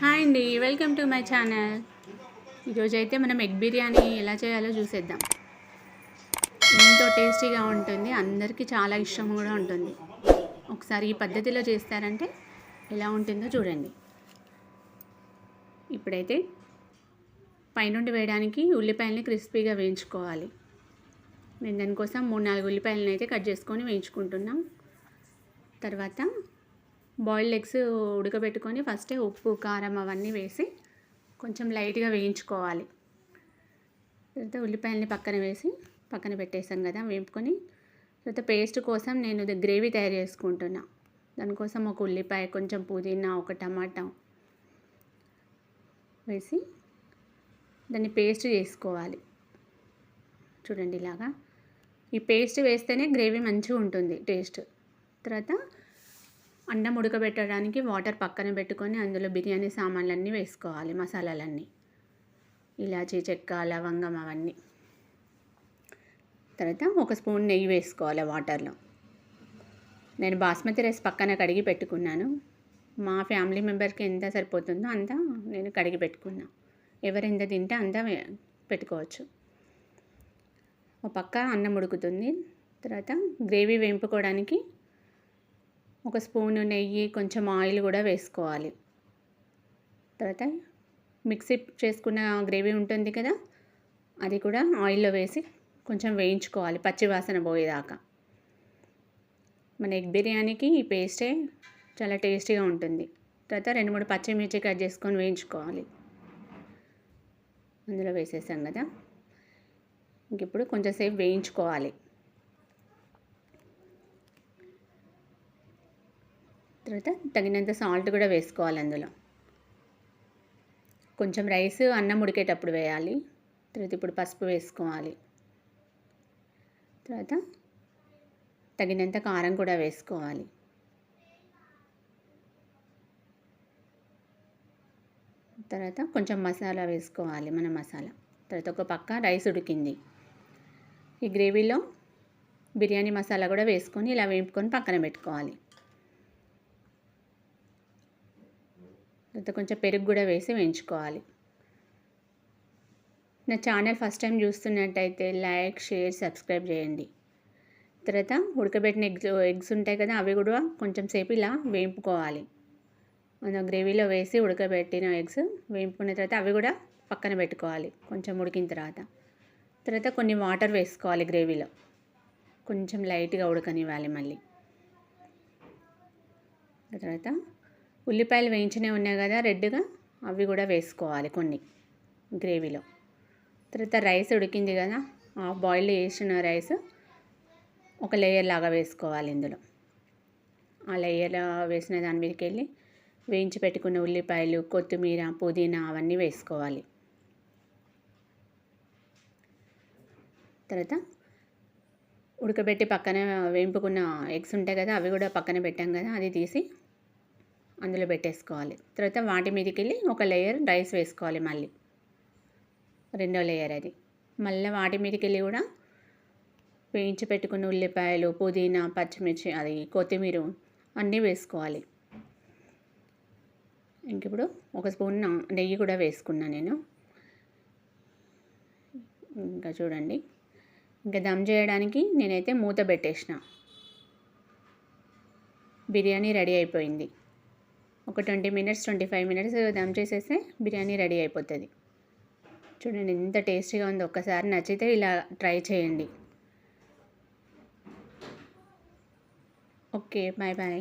Hi అండి welcome to my channel. ఈరోజు అయితే మనం ఎగ్ బిర్యానీ ఎలా చేయాలో చూసేద్దాం. ఎంతో టేస్టీగా ఉంటుంది అందరికీ చాలా ఇష్టం కూడా ఉంటుంది. ఒకసారి ఈ పద్ధతిలో చేస్తారంటే ఎలా ఉంటుందో చూడండి. ఇప్పుడైతే పైనుండి వేయడానికి ఉల్లిపాయలని క్రిస్పీగా వేయించుకోవాలి. నేను దానికోసం మూడు నాలుగు ఉల్లిపాయలను అయితే కట్ చేసుకొని వేయించుకుంటున్నాం. తర్వాత బాయిల్డ్ ఎగ్స్ ఉడకబెట్టుకొని ఫస్టే ఉప్పు కారం అవన్నీ వేసి కొంచెం లైట్గా వేయించుకోవాలి. తర్వాత ఉల్లిపాయలని పక్కన వేసి పక్కన పెట్టేసాం కదా వేపుకొని తర్వాత పేస్ట్ కోసం నేను గ్రేవీ తయారు చేసుకుంటున్నా. దానికోసం ఒక ఉల్లిపాయ కొంచెం పుదీనా ఒక టమాటా వేసి దాన్ని పేస్ట్ చేసుకోవాలి. చూడండి ఇలాగా. ఈ పేస్ట్ వేస్తేనే గ్రేవీ మంచిగా ఉంటుంది టేస్ట్. తర్వాత అన్నం ఉడకబెట్టడానికి వాటర్ పక్కన పెట్టుకొని అందులో బిర్యానీ సామాన్లన్నీ వేసుకోవాలి మసాలాలన్నీ. ఇలాచీ చెక్క లవంగం అవన్నీ. తర్వాత ఒక స్పూన్ నెయ్యి వేసుకోవాలి వాటర్లో. నేను బాస్మతి రైస్ పక్కన కడిగి పెట్టుకున్నాను. మా ఫ్యామిలీ మెంబర్కి ఎంత సరిపోతుందో అంత నేను కడిగి పెట్టుకున్నా. ఎవరు ఎంత తింటే అంత పెట్టుకోవచ్చు. ఒక పక్క అన్నం ఉడుకుతుంది. తర్వాత గ్రేవీ వేంపుకోవడానికి ఒక స్పూను నెయ్యి కొంచెం ఆయిల్ కూడా వేసుకోవాలి. తర్వాత మిక్సీ చేసుకున్న గ్రేవీ ఉంటుంది కదా అది కూడా ఆయిల్లో వేసి కొంచెం వేయించుకోవాలి పచ్చివాసన పోయేదాకా. మన ఎగ్ బిర్యానీకి ఈ పేస్టే చాలా టేస్టీగా ఉంటుంది. తర్వాత రెండు మూడు పచ్చిమిర్చి కట్ చేసుకొని వేయించుకోవాలి. అందులో వేసేసాం కదా. ఇంక ఇప్పుడు కొంచెంసేపు వేయించుకోవాలి. తర్వాత తగినంత సాల్ట్ కూడా వేసుకోవాలి అందులో. కొంచెం రైస్ అన్నం ఉడికేటప్పుడు వేయాలి. తర్వాత ఇప్పుడు పసుపు వేసుకోవాలి. తర్వాత తగినంత కారం కూడా వేసుకోవాలి. తర్వాత కొంచెం మసాలా వేసుకోవాలి మన మసాలా. తర్వాత ఒక పక్క రైస్ ఉడికింది. ఈ గ్రేవీలో బిర్యానీ మసాలా కూడా వేసుకొని ఇలా వేపుకొని పక్కన పెట్టుకోవాలి. తర్వాత కొంచెం పెరుగు కూడా వేసి వేయించుకోవాలి. నా ఛానల్ ఫస్ట్ టైం చూస్తున్నట్టయితే లైక్ షేర్ సబ్స్క్రైబ్ చేయండి. తర్వాత ఉడకబెట్టిన ఎగ్స్ ఎగ్స్ ఉంటాయి కదా అవి కూడా కొంచెం సేపు ఇలా వేయింపుకోవాలి. మనం గ్రేవీలో వేసి ఉడకబెట్టిన ఎగ్స్ వేయింపుకున్న తర్వాత అవి కూడా పక్కన పెట్టుకోవాలి కొంచెం ఉడికిన తర్వాత. తర్వాత కొన్ని వాటర్ వేసుకోవాలి గ్రేవీలో. కొంచెం లైట్గా ఉడకనివ్వాలి మళ్ళీ. తర్వాత ఉల్లిపాయలు వేయించినవి ఉన్నాయి కదా రెడ్గా? అవి కూడా వేసుకోవాలి కొన్ని గ్రేవీలో. తర్వాత రైస్ ఉడికింది కదా హాఫ్ బాయిల్ చేసిన రైస్ ఒక లేయర్ లాగా వేసుకోవాలి ఇందులో. ఆ లేయర్ వేసిన దాని మీదకి వెళ్ళి వేయించి పెట్టుకున్న ఉల్లిపాయలు కొత్తిమీర పుదీనా అవన్నీ వేసుకోవాలి. తర్వాత ఉడకబెట్టి పక్కన వేయింపుకున్న ఎగ్స్ ఉంటాయి కదా అవి కూడా పక్కన పెట్టాం కదా అది తీసి అందులో పెట్టేసుకోవాలి. తర్వాత వాటి మీదకి వెళ్ళి ఒక లేయర్ రైస్ వేసుకోవాలి మళ్ళీ. రెండో లేయర్ అది. మళ్ళీ వాటి మీదకి వెళ్ళి కూడా వేయించి పెట్టుకున్న ఉల్లిపాయలు పుదీనా పచ్చిమిర్చి అది కొత్తిమీర అన్నీ వేసుకోవాలి. ఇంక ఇప్పుడు ఒక స్పూన్ నెయ్యి కూడా వేసుకున్నా నేను. ఇంకా చూడండి. ఇంకా దమ్ చేయడానికి నేనైతే మూత పెట్టేసిన. బిర్యానీ రెడీ అయిపోయింది. ఒక twenty minutes twenty five minutes dum చేసేస్తే బిర్యానీ రెడీ అయిపోతుంది. చూడండి ఎంత టేస్టీగా ఉందో. ఒక్కసారి నచ్చితే ఇలా ట్రై చేయండి. Okay bye bye.